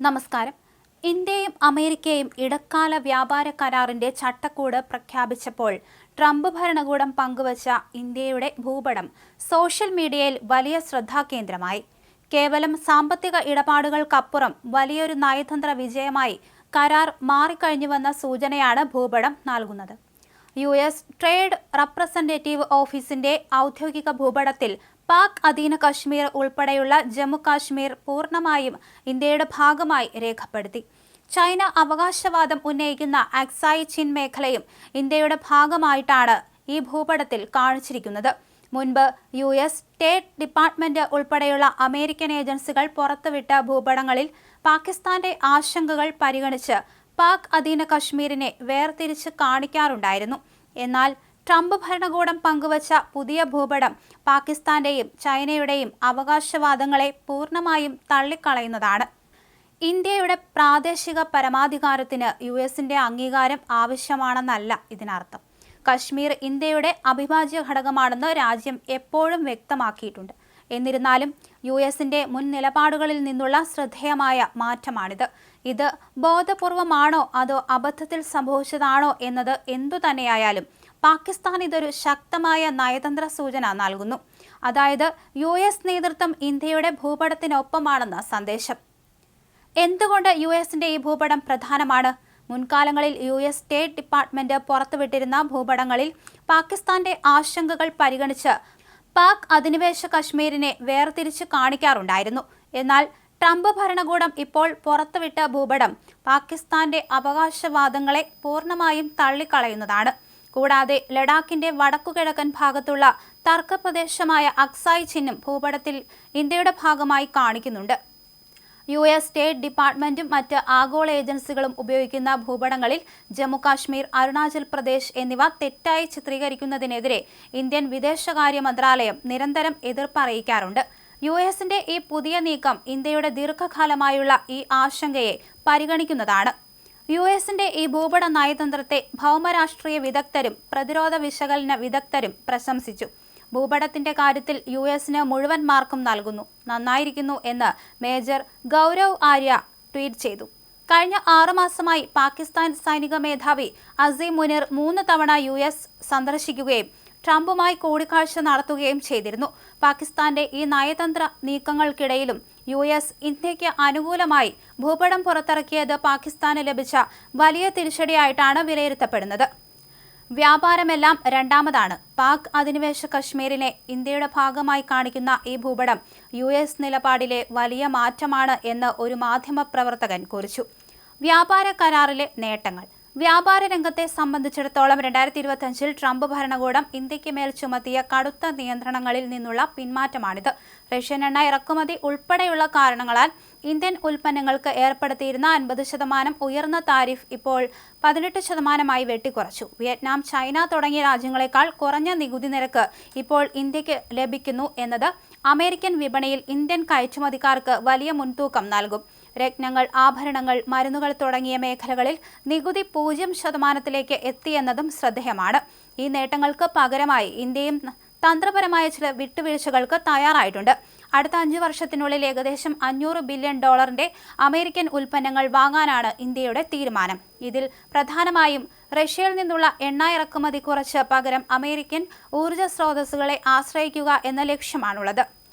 നമസ്കാരം. ഇന്ത്യയും അമേരിക്കയും ഇടക്കാല വ്യാപാര കരാറിന്റെ ചട്ടക്കൂട് പ്രഖ്യാപിച്ചപ്പോൾ ട്രംപ് ഭരണകൂടം പങ്കുവച്ച ഇന്ത്യയുടെ ഭൂപടം സോഷ്യൽ മീഡിയയിൽ വലിയ ശ്രദ്ധാകേന്ദ്രമായി. കേവലം സാമ്പത്തിക ഇടപാടുകൾക്കപ്പുറം വലിയൊരു നയതന്ത്ര വിജയമായി കരാർ മാറിക്കഴിഞ്ഞുവെന്ന സൂചനയാണ് ഭൂപടം നൽകുന്നത്. യു എസ് ട്രേഡ് റെപ്രസെന്റേറ്റീവ് ഓഫീസിന്റെ ഔദ്യോഗിക ഭൂപടത്തിൽ പാക് അധീന കശ്മീർ ഉൾപ്പെടെയുള്ള ജമ്മു കാശ്മീർ പൂർണമായും ഇന്ത്യയുടെ ഭാഗമായി രേഖപ്പെടുത്തി. ചൈന അവകാശവാദം ഉന്നയിക്കുന്ന അക്സായി ചിൻ മേഖലയും ഇന്ത്യയുടെ ഭാഗമായിട്ടാണ് ഈ ഭൂപടത്തിൽ കാണിച്ചിരിക്കുന്നത്. മുൻപ് യു എസ് സ്റ്റേറ്റ് ഡിപ്പാർട്ട്മെന്റ് ഉൾപ്പെടെയുള്ള അമേരിക്കൻ ഏജൻസികൾ പുറത്തുവിട്ട ഭൂപടങ്ങളിൽ പാകിസ്ഥാന്റെ ആശങ്കകൾ പരിഗണിച്ച് പാക് അധീന കശ്മീരിനെ വേർതിരിച്ച് കാണിക്കാറുണ്ടായിരുന്നു. എന്നാൽ ട്രംപ് ഭരണകൂടം പങ്കുവച്ച പുതിയ ഭൂപടം പാകിസ്ഥാന്റെയും ചൈനയുടെയും അവകാശവാദങ്ങളെ പൂർണമായും തള്ളിക്കളയുന്നതാണ്. ഇന്ത്യയുടെ പ്രാദേശിക പരമാധികാരത്തിന് യു എസിന്റെ അംഗീകാരം ആവശ്യമാണെന്നല്ല ഇതിനർത്ഥം. കശ്മീർ ഇന്ത്യയുടെ അവിഭാജ്യ ഘടകമാണെന്ന് രാജ്യം എപ്പോഴും വ്യക്തമാക്കിയിട്ടുണ്ട്. എന്നിരുന്നാലും യു എസിന്റെ മുൻ നിലപാടുകളിൽ നിന്നുള്ള ശ്രദ്ധേയമായ മാറ്റമാണിത്. ഇത് ബോധപൂർവമാണോ അതോ അബദ്ധത്തിൽ സംഭവിച്ചതാണോ എന്നത് എന്തുതന്നെയായാലും പാകിസ്ഥാൻ ഇതൊരു ശക്തമായ നയതന്ത്ര സൂചന നൽകുന്നു. അതായത് യു എസ് നേതൃത്വം ഇന്ത്യയുടെ ഭൂപടത്തിനൊപ്പമാണെന്ന സന്ദേശം. എന്തുകൊണ്ട് യു എസിന്റെ ഈ ഭൂപടം പ്രധാനമാണ്? മുൻകാലങ്ങളിൽ യു എസ് സ്റ്റേറ്റ് ഡിപ്പാർട്ട്മെന്റ് പുറത്തുവിട്ടിരുന്ന ഭൂപടങ്ങളിൽ പാകിസ്ഥാന്റെ ആശങ്കകൾ പരിഗണിച്ച് പാക് അധിനിവേശ കശ്മീരിനെ വേർതിരിച്ച് കാണിക്കാറുണ്ടായിരുന്നു. എന്നാൽ ട്രംപ് ഭരണകൂടം ഇപ്പോൾ പുറത്തുവിട്ട ഭൂപടം പാകിസ്ഥാന്റെ അവകാശവാദങ്ങളെ പൂർണമായും തള്ളിക്കളയുന്നതാണ്. കൂടാതെ ലഡാക്കിന്റെ വടക്കുകിഴക്കൻ ഭാഗത്തുള്ള തർക്കപ്രദേശമായ അക്സായ് ചിഹ്നം ഭൂപടത്തിൽ ഇന്ത്യയുടെ ഭാഗമായി കാണിക്കുന്നുണ്ട്. യു എസ് സ്റ്റേറ്റ് ഡിപ്പാർട്ട്മെന്റും മറ്റ് ആഗോള ഏജൻസികളും ഉപയോഗിക്കുന്ന ഭൂപടങ്ങളിൽ ജമ്മുകാശ്മീർ അരുണാചൽ പ്രദേശ് എന്നിവ തെറ്റായി ചിത്രീകരിക്കുന്നതിനെതിരെ ഇന്ത്യൻ വിദേശകാര്യ മന്ത്രാലയം നിരന്തരം എതിർപ്പ് അറിയിക്കാറുണ്ട്. യു എസിന്റെ ഈ പുതിയ നീക്കം ഇന്ത്യയുടെ ദീർഘകാലമായുള്ള ഈ ആശങ്കയെ പരിഗണിക്കുന്നതാണ്. യു എസിന്റെ ഈ ഭൂപട നയതന്ത്രത്തെ ഭൗമരാഷ്ട്രീയ വിദഗ്ധരും പ്രതിരോധ വിശകലന വിദഗ്ധരും പ്രശംസിച്ചു. ഭൂപടത്തിന്റെ കാര്യത്തിൽ യു എസിന് മുഴുവൻ മാർക്കും നൽകുന്നു. നന്നായിരിക്കുന്നു എന്ന് മേജർ ഗൗരവ് ആര്യ ട്വീറ്റ് ചെയ്തു. കഴിഞ്ഞ ആറുമാസമായി പാകിസ്ഥാൻ സൈനിക മേധാവി അസീം മുനിർ മൂന്ന് തവണ യു എസ് സന്ദർശിക്കുകയും ട്രംപുമായി കൂടിക്കാഴ്ച നടത്തുകയും ചെയ്തിരുന്നു. പാകിസ്ഥാന്റെ ഈ നയതന്ത്ര നീക്കങ്ങൾക്കിടയിലും യു എസ് ഇന്ത്യയ്ക്ക് അനുകൂലമായി ഭൂപടം പുറത്തിറക്കിയത് പാകിസ്ഥാന് ലഭിച്ച വലിയ തിരിച്ചടിയായിട്ടാണ് വിലയിരുത്തപ്പെടുന്നത്. വ്യാപാരമെല്ലാം രണ്ടാമതാണ്. പാക് അധിനിവേശ കശ്മീരിനെ ഇന്ത്യയുടെ ഭാഗമായി കാണിക്കുന്ന ഈ ഭൂപടം യു എസ് നിലപാടിലെ വലിയ മാറ്റമാണ് എന്ന് ഒരു മാധ്യമ പ്രവർത്തകൻ കുറിച്ചു. വ്യാപാര കരാറിലെ നേട്ടങ്ങൾ. വ്യാപാര രംഗത്തെ സംബന്ധിച്ചിടത്തോളം രണ്ടായിരത്തി ഇരുപത്തിയഞ്ചിൽ ട്രംപ് ഭരണകൂടം ഇന്ത്യയ്ക്ക് മേൽ ചുമത്തിയ കടുത്ത നിയന്ത്രണങ്ങളിൽ നിന്നുള്ള പിന്മാറ്റമാണിത്. റഷ്യൻ എണ്ണ ഇറക്കുമതി ഉൾപ്പെടെയുള്ള കാരണങ്ങളാൽ ഇന്ത്യൻ ഉൽപ്പന്നങ്ങൾക്ക് ഏർപ്പെടുത്തിയിരുന്ന അൻപത് ശതമാനം ഉയർന്ന താരിഫ് ഇപ്പോൾ പതിനെട്ട് ശതമാനമായി വെട്ടിക്കുറച്ചു. വിയറ്റ്നാം ചൈന തുടങ്ങിയ രാജ്യങ്ങളെക്കാൾ കുറഞ്ഞ നികുതി നിരക്ക് ഇപ്പോൾ ഇന്ത്യയ്ക്ക് ലഭിക്കുന്നു എന്നത് അമേരിക്കൻ വിപണിയിൽ ഇന്ത്യൻ കയറ്റുമതിക്കാർക്ക് വലിയ മുൻതൂക്കം നൽകും. രത്നങ്ങൾ ആഭരണങ്ങൾ മരുന്നുകൾ തുടങ്ങിയ മേഖലകളിൽ നികുതി പൂജ്യം ശതമാനത്തിലേക്ക് എത്തിയെന്നതും ശ്രദ്ധേയമാണ്. ഈ നേട്ടങ്ങൾക്ക് പകരമായി ഇന്ത്യയും തന്ത്രപരമായ ചില വിട്ടുവീഴ്ചകൾക്ക് തയ്യാറായിട്ടുണ്ട്. അടുത്ത അഞ്ചു വർഷത്തിനുള്ളിൽ ഏകദേശം അഞ്ഞൂറ് ബില്യൺ ഡോളറിന്റെ അമേരിക്കൻ ഉൽപ്പന്നങ്ങൾ വാങ്ങാനാണ് ഇന്ത്യയുടെ തീരുമാനം. ഇതിൽ പ്രധാനമായും റഷ്യയിൽ നിന്നുള്ള എണ്ണ ഇറക്കുമതി കുറച്ച് പകരം അമേരിക്കൻ ഊർജ സ്രോതസ്സുകളെ ആശ്രയിക്കുക എന്ന ലക്ഷ്യമാണുള്ളത്.